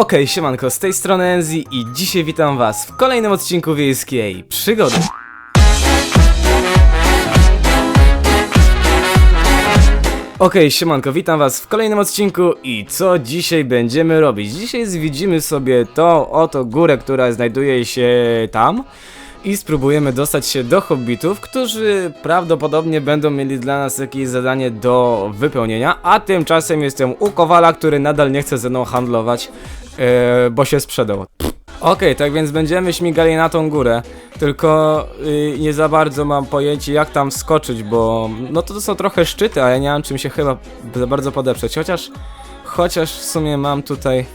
Okej, siemanko, z tej strony Enzi i dzisiaj witam was w kolejnym odcinku wiejskiej przygody. Okej, siemanko, witam was w kolejnym odcinku i co dzisiaj będziemy robić? Dzisiaj zwiedzimy sobie tą oto górę, która znajduje się tam i spróbujemy dostać się do hobbitów, którzy prawdopodobnie będą mieli dla nas jakieś zadanie do wypełnienia, a tymczasem jestem u Kowala, który nadal nie chce ze mną handlować, e, bo się sprzedał. Okej, tak więc będziemy śmigali na tą górę, tylko y, nie za bardzo mam pojęcie jak tam skoczyć, bo no to, to są trochę szczyty, a ja nie mam czym się chyba za bardzo podeprzeć, chociaż, chociaż w sumie mam tutaj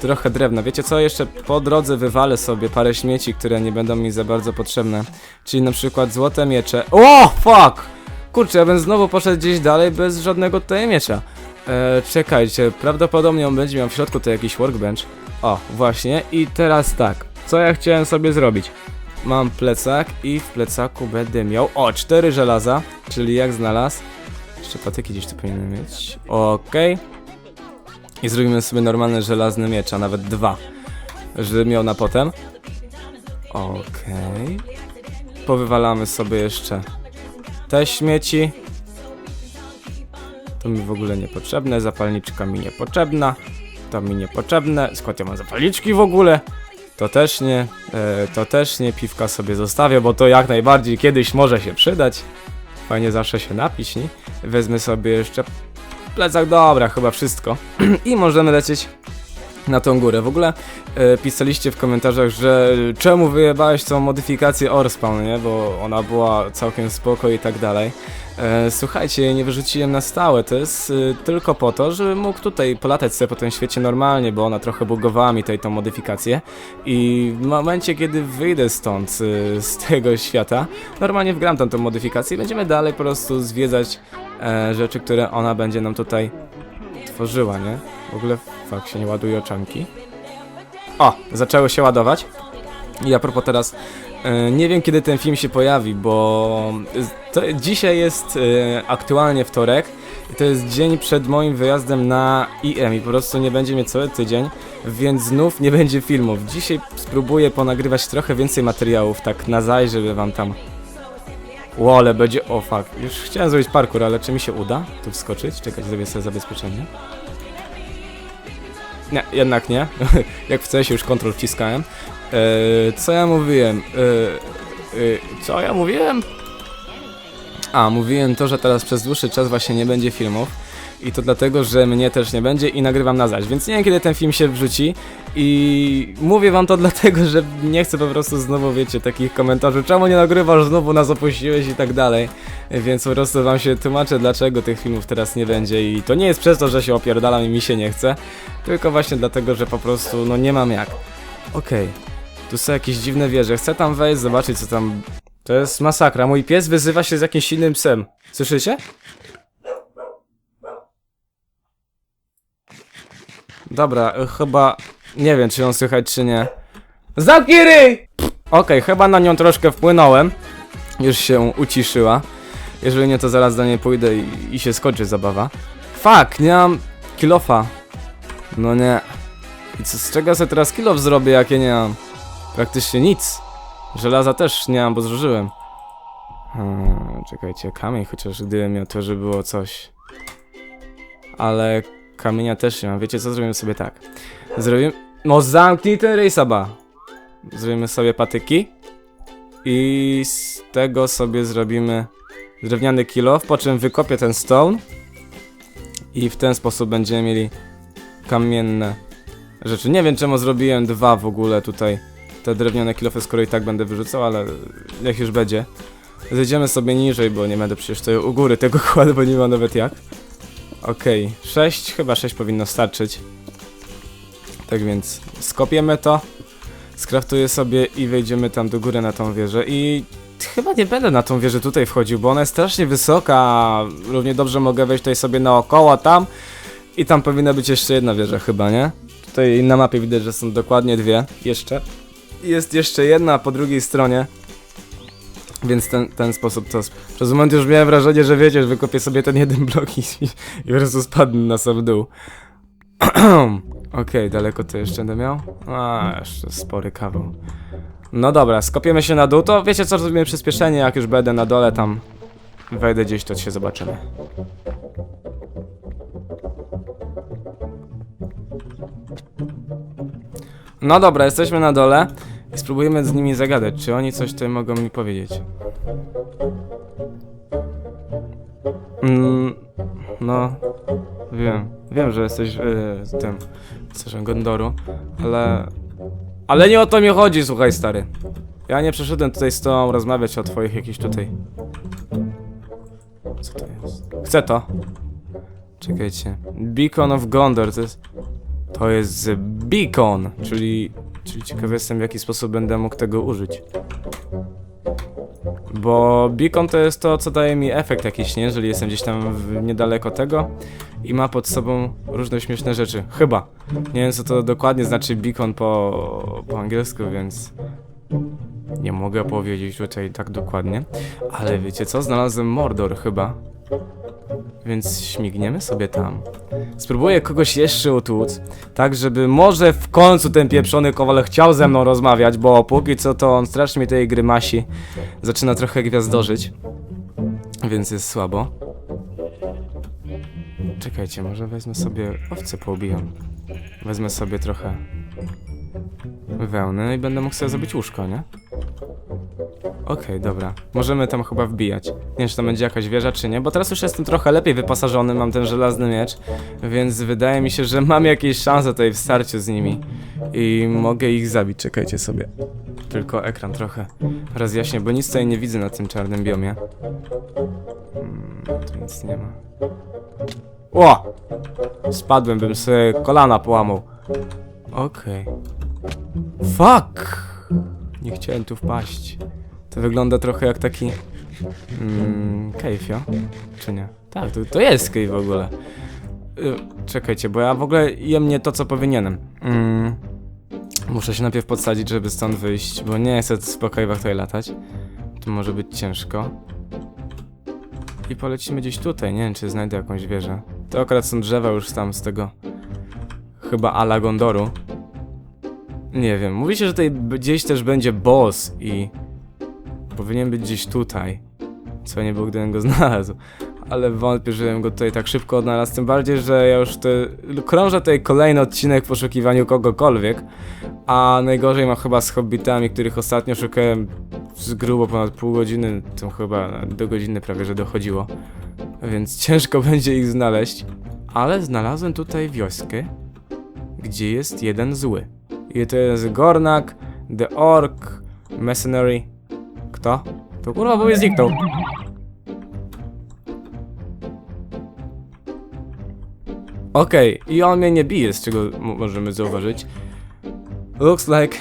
trochę drewna. Wiecie co, jeszcze po drodze wywalę sobie parę śmieci, które nie będą mi za bardzo potrzebne, czyli na przykład złote miecze. O, fuck! Kurczę, ja bym znowu poszedł gdzieś dalej bez żadnego tutaj miecza. E, czekajcie, prawdopodobnie on będzie miał w środku to jakiś workbench. O, właśnie. I teraz tak. Co ja chciałem sobie zrobić? Mam plecak i w plecaku będę miał... O, cztery żelaza, czyli jak znalazł. Jeszcze patyki gdzieś tu powinienem mieć. Okej. I zrobimy sobie normalne żelazne miecze, a nawet dwa. Żeby miał na potem. Okej. Powywalamy sobie jeszcze te śmieci. To mi w ogóle niepotrzebne, zapalniczka mi niepotrzebna. To mi niepotrzebne. Skąd ja mam zapalniczki w ogóle? To też nie, e, to też nie, piwka sobie zostawię, bo to jak najbardziej kiedyś może się przydać. Fajnie zawsze się napić, nie? Wezmę sobie jeszcze plecak, dobra, chyba wszystko. I możemy lecieć na tą górę. W ogóle e, pisaliście w komentarzach, że czemu wyjebałeś tą modyfikację Orspawn, nie? Bo ona była całkiem spoko i tak dalej. E, słuchajcie, nie wyrzuciłem na stałe, to jest e, tylko po to, żebym mógł tutaj polatać sobie po tym świecie normalnie, bo ona trochę bugowała mi tutaj tą modyfikację i w momencie, kiedy wyjdę stąd, e, z tego świata, normalnie wgram tam tą modyfikację i będziemy dalej po prostu zwiedzać rzeczy, które ona będzie nam tutaj tworzyła, nie? W ogóle fakt się nie ładuje oczanki. O, zaczęły się ładować. I a propos teraz, nie wiem kiedy ten film się pojawi, bo dzisiaj jest e, aktualnie wtorek to jest dzień przed moim wyjazdem na IM i po prostu nie będzie mnie cały tydzień, więc znów nie będzie filmów. Dzisiaj spróbuję ponagrywać trochę więcej materiałów, tak na zaj, żeby wam tam... Ło, ale będzie... O fuck, już chciałem zrobić parkour, ale czy mi się uda tu wskoczyć? Czekać, zrobię sobie zabezpieczenie. Nie, jednak nie. Jak w CS już kontrol wciskałem. Eee, co ja mówiłem? Eee, eee, co ja mówiłem? A, mówiłem to, że teraz przez dłuższy czas właśnie nie będzie filmów. I to dlatego, że mnie też nie będzie i nagrywam na zaś, więc nie wiem kiedy ten film się wrzuci i mówię wam to dlatego, że nie chcę po prostu znowu, wiecie, takich komentarzy, czemu nie nagrywasz, znowu nas opuściłeś i tak dalej, więc po prostu wam się tłumaczę, dlaczego tych filmów teraz nie będzie i to nie jest przez to, że się opierdalam i mi się nie chce, tylko właśnie dlatego, że po prostu, no nie mam jak. Okej, tu są jakieś dziwne wieże, chcę tam wejść, zobaczyć co tam... To jest masakra, mój pies wyzywa się z jakimś innym psem. Słyszycie? Dobra, y, chyba... Nie wiem, czy ją słychać, czy nie. Zamknij ryj! Okej, chyba na nią troszkę wpłynąłem. Już się uciszyła. Jeżeli nie, to zaraz do niej pójdę i, i się skończy zabawa. Fuck, nie mam kilofa. No nie. I co, z czego sobie teraz kilof zrobię, jak ja nie mam? Praktycznie nic. Żelaza też nie mam, bo zużyłem. Hmm, czekajcie, kamień chociaż gdybym miał to, żeby było coś. Ale kamienia też nie mam. Wiecie co? Zrobimy sobie tak. Zrobimy... No zamknij ten ryj, Saba. Zrobimy sobie patyki. I z tego sobie zrobimy drewniany kilof, po czym wykopię ten stone. I w ten sposób będziemy mieli kamienne rzeczy. Nie wiem czemu zrobiłem dwa w ogóle tutaj te drewniane kilofy, skoro i tak będę wyrzucał, ale niech już będzie. Zejdziemy sobie niżej, bo nie będę przecież tutaj u góry tego kładł, bo nie ma nawet jak. Okej, 6, chyba 6 powinno starczyć. Tak więc skopiemy to, skraftuję sobie i wejdziemy tam do góry na tą wieżę i chyba nie będę na tą wieżę tutaj wchodził, bo ona jest strasznie wysoka, równie dobrze mogę wejść tutaj sobie naokoło tam i tam powinna być jeszcze jedna wieża chyba, nie? Tutaj na mapie widać, że są dokładnie dwie jeszcze. Jest jeszcze jedna po drugiej stronie. Więc ten, ten sposób to... Przez moment już miałem wrażenie, że wiecie, że wykopię sobie ten jeden blok i, i po prostu spadnę na sam dół. Okej, daleko to jeszcze będę miał? A, jeszcze spory kawał. No dobra, skopiemy się na dół, to wiecie co, zrobimy przyspieszenie, jak już będę na dole tam wejdę gdzieś, to się zobaczymy. No dobra, jesteśmy na dole i spróbujemy z nimi zagadać, czy oni coś tutaj mogą mi powiedzieć. Mm, no, wiem, wiem, że jesteś yy, tym, Cerzem Gondoru, ale... Ale nie o to mi chodzi, słuchaj stary. Ja nie przyszedłem tutaj z tobą rozmawiać o twoich jakichś tutaj... Co to jest? Chcę to. Czekajcie. Beacon of Gondor, to jest... To jest beacon, czyli... Czyli ciekawy jestem w jaki sposób będę mógł tego użyć. Bo beacon to jest to, co daje mi efekt jakiś, nie? Jeżeli jestem gdzieś tam w, niedaleko tego i ma pod sobą różne śmieszne rzeczy. Chyba. Nie wiem, co to dokładnie znaczy beacon po, po angielsku, więc nie mogę powiedzieć tutaj tak dokładnie. Ale wiecie co? Znalazłem Mordor chyba. Więc śmigniemy sobie tam. Spróbuję kogoś jeszcze utłuc, tak żeby może w końcu ten pieprzony kowal chciał ze mną rozmawiać, bo póki co to on strasznie mi tej grymasi zaczyna trochę gwiazdorzyć. Więc jest słabo. Czekajcie, może wezmę sobie owce poubijam. Wezmę sobie trochę wełny i będę mógł sobie zrobić łóżko, nie? Okej, dobra. Możemy tam chyba wbijać. Nie wiem, czy tam będzie jakaś wieża, czy nie, bo teraz już jestem trochę lepiej wyposażony, mam ten żelazny miecz, więc wydaje mi się, że mam jakieś szanse tutaj w starciu z nimi i mogę ich zabić. Czekajcie sobie. Tylko ekran trochę rozjaśnię, bo nic tutaj nie widzę na tym czarnym biomie. Hmm, tu nic nie ma. O! Spadłem, bym sobie kolana połamał. Okej. Fuck! Nie chciałem tu wpaść. To wygląda trochę jak taki... Mm, cave, jo? Czy nie? Tak, to, to jest cave w ogóle. Y, czekajcie, bo ja w ogóle jem nie to, co powinienem. Mm, muszę się najpierw podsadzić, żeby stąd wyjść, bo nie chcę w cave'ach tutaj latać. Tu może być ciężko. I polecimy gdzieś tutaj, nie wiem, czy znajdę jakąś wieżę. To akurat są drzewa już tam z tego... Chyba Ala Gondoru. Nie wiem, mówi się, że tutaj gdzieś też będzie boss i powinien być gdzieś tutaj. Co nie było, gdybym go znalazł. Ale wątpię, żebym go tutaj tak szybko odnalazł. Tym bardziej, że ja już te... krążę tutaj kolejny odcinek w poszukiwaniu kogokolwiek. A najgorzej mam chyba z hobbitami, których ostatnio szukałem z grubo ponad pół godziny. To chyba do godziny prawie, że dochodziło. Więc ciężko będzie ich znaleźć. Ale znalazłem tutaj wioskę, gdzie jest jeden zły. I to jest Gornak, The Orc, Mercenary. Kto? To kurwa, bo mnie zniknął. Okej, i on mnie nie bije, z czego możemy zauważyć. Looks like...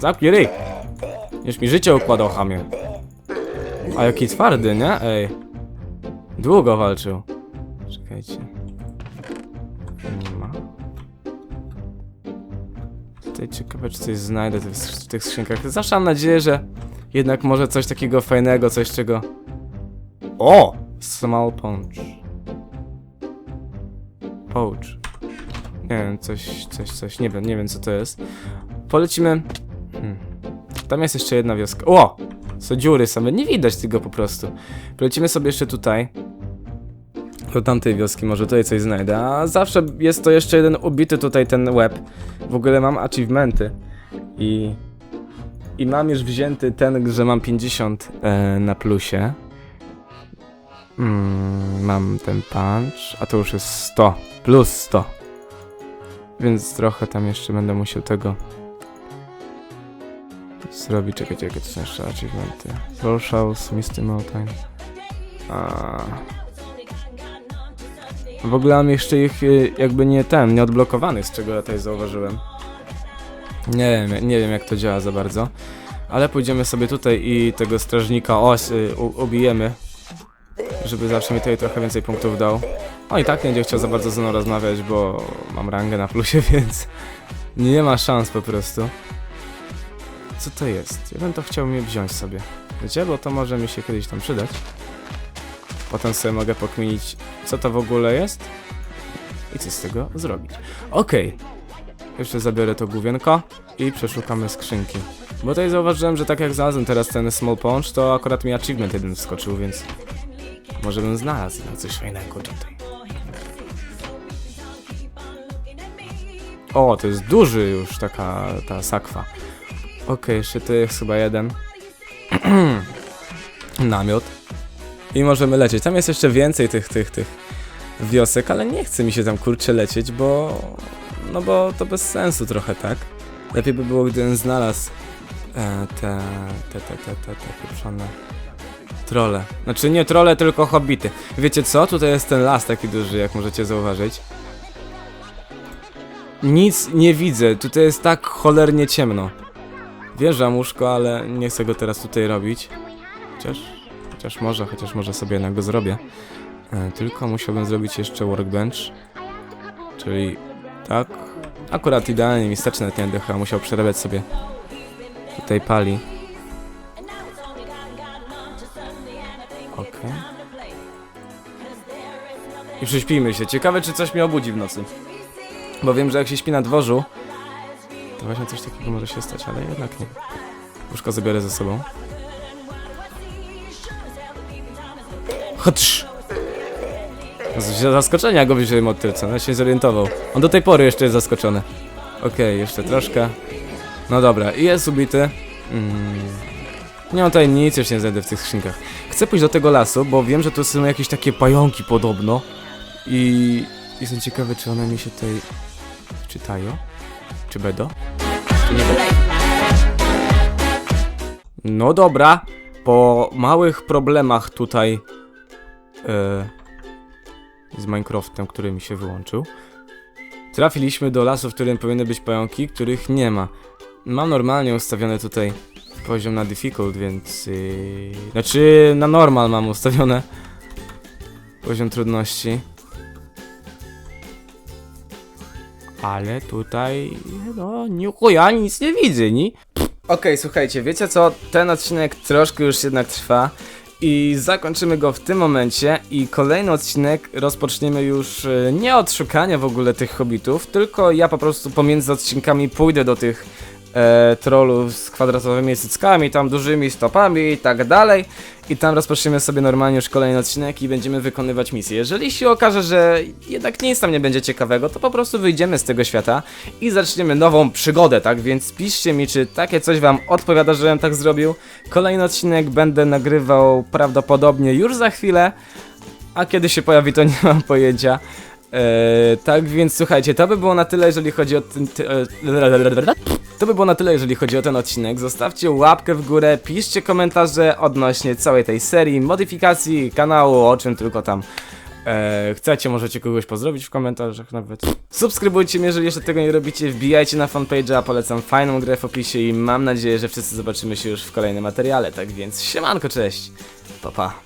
Zapnij ryj! Już mi życie układał, chamie. A jaki twardy, nie? Ej. Długo walczył. Czekajcie. Tutaj ciekawe, czy coś znajdę w tych, skrzynkach. Zawsze mam nadzieję, że jednak może coś takiego fajnego, coś czego... O! Small punch. Pouch. Nie wiem, coś, coś, coś, nie wiem, nie wiem co to jest. Polecimy... Hmm. Tam jest jeszcze jedna wioska. O! Co dziury same, nie widać tego po prostu. Polecimy sobie jeszcze tutaj. Do tamtej wioski, może tutaj coś znajdę. A zawsze jest to jeszcze jeden ubity tutaj ten łeb. W ogóle mam achievementy. I... I mam już wzięty ten, że mam 50 e, na plusie. Mm, mam ten punch, a to już jest 100. Plus 100. Więc trochę tam jeszcze będę musiał tego zrobić. Czekajcie, jakie to są jeszcze achievementy. Roll Misty Mountain. A... W ogóle mam jeszcze ich y, jakby nie ten, nie odblokowanych, z czego ja tutaj zauważyłem. Nie wiem, nie wiem jak to działa za bardzo. Ale pójdziemy sobie tutaj i tego strażnika os y, ubijemy. Żeby zawsze mi tutaj trochę więcej punktów dał. On i tak nie będzie chciał za bardzo ze mną rozmawiać, bo mam rangę na plusie, więc nie ma szans po prostu. Co to jest? Ja bym to chciał mi wziąć sobie. Wiecie, bo to może mi się kiedyś tam przydać. Potem sobie mogę pokminić, co to w ogóle jest. i coś z tego zrobić. Okej. Jeszcze zabiorę to główienko i przeszukamy skrzynki. Bo tutaj zauważyłem, że tak jak znalazłem teraz ten small punch, to akurat mi achievement jeden wskoczył, więc może bym znalazł coś fajnego tutaj. O, to jest duży już taka ta sakwa. Okej, jeszcze tu jest chyba jeden. Namiot. I możemy lecieć. Tam jest jeszcze więcej tych, tych, tych wiosek, ale nie chce mi się tam kurczę lecieć, bo... No bo to bez sensu trochę, tak? Lepiej by było, gdybym znalazł e, te, te, te, te, te, te pieprzone trole. Znaczy nie trole, tylko hobbity. Wiecie co? Tutaj jest ten las taki duży, jak możecie zauważyć. Nic nie widzę, tutaj jest tak cholernie ciemno. Wjeżdżam łóżko, ale nie chcę go teraz tutaj robić. Chociaż, chociaż może, chociaż może sobie jednak go zrobię. E, tylko musiałbym zrobić jeszcze workbench. Czyli tak. Akurat idealnie mi starczy na ten chyba musiał przerabiać sobie tutaj pali. Okej. I prześpijmy się. Ciekawe, czy coś mnie obudzi w nocy. Bo wiem, że jak się śpi na dworzu, to właśnie coś takiego może się stać, ale jednak nie. Łóżko zabiorę ze sobą. Chodź! Zaskoczenia go wziąłem od tylca, no się zorientował. On do tej pory jeszcze jest zaskoczony. Okej, jeszcze troszkę. No dobra, i jest ubity. Mm. Nie mam tutaj nic, już nie znajdę w tych skrzynkach. Chcę pójść do tego lasu, bo wiem, że tu są jakieś takie pająki podobno. I jestem ciekawy, czy one mi się tutaj czytają. Czy będą? No dobra, po małych problemach tutaj z Minecraftem, który mi się wyłączył, trafiliśmy do lasu, w którym powinny być pająki, których nie ma. Mam normalnie ustawiony tutaj poziom na difficult, więc... Yy, znaczy na normal mam ustawione poziom trudności. Ale tutaj, no, nie, ja nic nie widzę, ni? Okej, słuchajcie, wiecie co? Ten odcinek troszkę już jednak trwa i zakończymy go w tym momencie i kolejny odcinek rozpoczniemy już e, nie od szukania w ogóle tych hobbitów, tylko ja po prostu pomiędzy odcinkami pójdę do tych e, trollów z kwadratowymi cyckami, tam dużymi stopami i tak dalej i tam rozpoczniemy sobie normalnie już kolejny odcinek i będziemy wykonywać misje. Jeżeli się okaże, że jednak nic tam nie będzie ciekawego, to po prostu wyjdziemy z tego świata i zaczniemy nową przygodę, tak? Więc piszcie mi, czy takie coś wam odpowiada, żebym tak zrobił. Kolejny odcinek będę nagrywał prawdopodobnie już za chwilę, a kiedy się pojawi, to nie mam pojęcia. Eee, tak więc słuchajcie, to by było na tyle, jeżeli chodzi o ten. To by było na tyle, jeżeli chodzi o ten odcinek. Zostawcie łapkę w górę, piszcie komentarze odnośnie całej tej serii, modyfikacji kanału, o czym tylko tam e, chcecie. Możecie kogoś pozdrowić w komentarzach nawet. Subskrybujcie mnie, jeżeli jeszcze tego nie robicie. Wbijajcie na fanpage'a, polecam fajną grę w opisie i mam nadzieję, że wszyscy zobaczymy się już w kolejnym materiale. Tak więc, siemanko, cześć. Pa, pa.